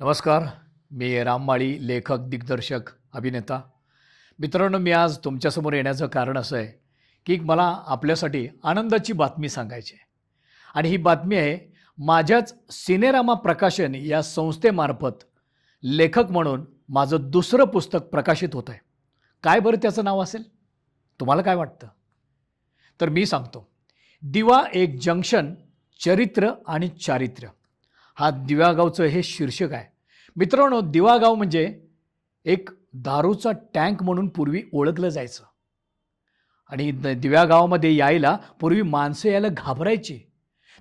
नमस्कार. मी राममाळी लेखक दिग्दर्शक अभिनेता. मित्रांनो मी आज तुमच्यासमोर येण्याचं कारण असं आहे की मला आपल्यासाठी आनंदाची बातमी सांगायची आहे. आणि ही बातमी आहे माझ्याच सिनेरामा प्रकाशन या संस्थेमार्फत लेखक म्हणून माझं दुसरं पुस्तक प्रकाशित होत आहे. काय बरं त्याचं नाव असेल? तुम्हाला काय वाटतं? तर मी सांगतो. दिवा एक जंक्शन चरित्र आणि चारित्र्य. हा दिव्यागावचं हे शीर्षक आहे. मित्रांनो दिवागाव म्हणजे एक दारूचा टँक म्हणून पूर्वी ओळखलं जायचं. आणि द- दिव्यागावामध्ये यायला पूर्वी माणसं यायला घाबरायची.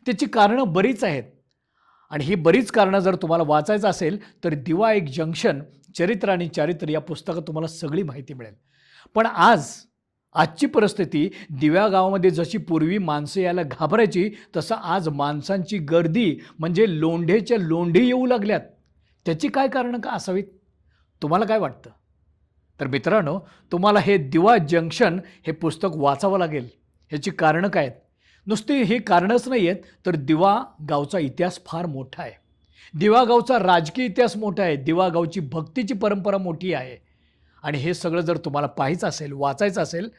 त्याची कारणं बरीच आहेत. आणि ही बरीच कारणं जर तुम्हाला वाचायचं असेल तर दिवा एक जंक्शन चरित्र आणि चारित्र या पुस्तकात तुम्हाला सगळी माहिती मिळेल. पण आज आजची परिस्थिती दिव्या गावामध्ये जशी पूर्वी माणसं यायला घाबरायची तसं आज माणसांची गर्दी म्हणजे लोंढेच्या लोंढे येऊ लागल्यात. त्याची काय कारणं का असावीत? तुम्हाला काय वाटतं? तर मित्रांनो तुम्हाला हे दिवा जंक्शन हे पुस्तक वाचावं लागेल. ह्याची कारणं काय आहेत? नुसती ही कारणंच नाही आहेत तर दिवा गावचा इतिहास फार मोठा आहे. दिवा गावचा राजकीय इतिहास मोठा आहे. दिवा गावची भक्तीची परंपरा मोठी आहे. आणि हे सगळं जर तुम्हाला पाहायचं असेल वाचायचं असेल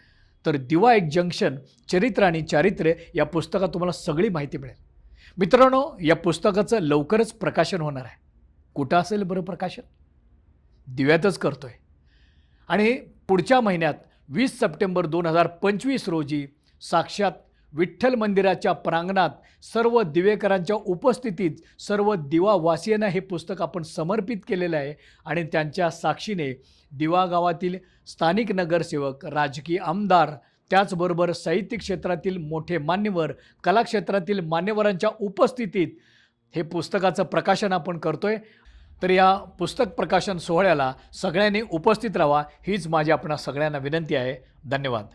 तर दिवा एक जंक्शन चरित्र आणि चारित्र्य या पुस्तकात तुम्हाला सगळी माहिती मिळेल. मित्रांनो या पुस्तकाचं लवकरच प्रकाशन होणार आहे. कुठं असेल बरं प्रकाशन? दिव्यातच करतोय. आणि पुढच्या महिन्यात वीस सप्टेंबर दोन हजार पंचवीस रोजी साक्षात विठ्ठल मंदिराच्या प्रांगणात सर्व दिवेकरांच्या उपस्थितीत सर्व दिवावासियांना हे पुस्तक आपण समर्पित केलेलं आहे आणि त्यांच्या साक्षीने दिवा गावातील स्थानिक नगरसेवक राजकीय आमदार त्याचबरोबर साहित्यिक क्षेत्रातील मोठे मान्यवर कलाक्षेत्रातील मान्यवरांच्या उपस्थितीत हे पुस्तकाचं प्रकाशन आपण करतोय. तर या पुस्तक प्रकाशन सोहळ्याला सगळ्यांनी उपस्थित राहा हीच माझी आपणा सगळ्यांना विनंती आहे. धन्यवाद.